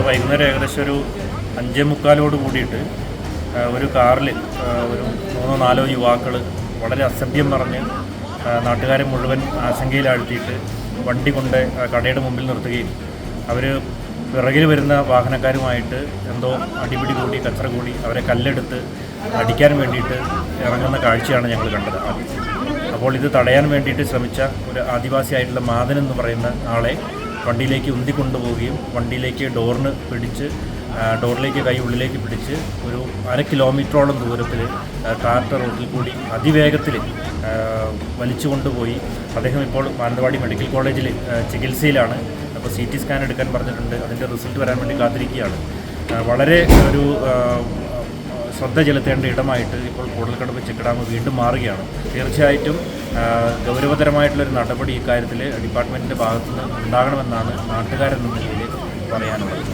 വൈകുന്നേരം ഏകദേശം ഒരു അഞ്ചേ മുക്കാലോട് കൂടിയിട്ട് ഒരു കാറിൽ ഒരു മൂന്നോ നാലോ യുവാക്കൾ വളരെ അസഭ്യം പറഞ്ഞ് നാട്ടുകാരെ മുഴുവൻ ആശങ്കയിലാഴ്ത്തിയിട്ട് വണ്ടി കൊണ്ട് കടയുടെ മുമ്പിൽ നിർത്തുകയും അവർ പിറകിൽ വരുന്ന വാഹനക്കാരുമായിട്ട് എന്തോ അടിപിടി കൂടി കച്ചറ കൂടി അവരെ കല്ലെടുത്ത് അടിക്കാൻ വേണ്ടിയിട്ട് ഇറങ്ങുന്ന കാഴ്ചയാണ് ഞങ്ങൾ കണ്ടത്. അപ്പോൾ ഇത് തടയാൻ വേണ്ടിയിട്ട് ശ്രമിച്ച ഒരു ആദിവാസിയായിട്ടുള്ള മാതൻ എന്ന് പറയുന്ന ആളെ വണ്ടിയിലേക്ക് ഉന്തിക്കൊണ്ടുപോവുകയും വണ്ടിയിലേക്ക് ഡോറിന് പിടിച്ച് ഡോറിലേക്ക് കൈ ഉള്ളിലേക്ക് പിടിച്ച് ഒരു അര കിലോമീറ്ററോളം ദൂരത്തിൽ ട്രാക്ടർ റോഡിൽ കൂടി അതിവേഗത്തിൽ വലിച്ചു കൊണ്ടുപോയി അദ്ദേഹം ഇപ്പോൾ മാനന്തവാടി മെഡിക്കൽ കോളേജിൽ ചികിത്സയിലാണ്. അപ്പോൾ സി ടി സ്കാൻ എടുക്കാൻ പറഞ്ഞിട്ടുണ്ട്. അതിന്റെ റിസൾട്ട് വരാൻ വേണ്ടി കാത്തിരിക്കുകയാണ്. വളരെ ഒരു ശ്രദ്ധ ചെലുത്തേണ്ട ഇടമായിട്ട് ഇപ്പോൾ കൂടൽക്കടവ് ചെക്ക് ഡാം വീണ്ടും മാറുകയാണ്. തീർച്ചയായിട്ടും ഗൗരവതരമായിട്ടുള്ളൊരു നടപടി ഇക്കാര്യത്തിൽ ഡിപ്പാർട്ട്മെന്റിന്റെ ഭാഗത്തുനിന്ന് ഉണ്ടാകണമെന്നാണ് നാട്ടുകാരെന്ന നിലയിൽ പറയാനുള്ളത്.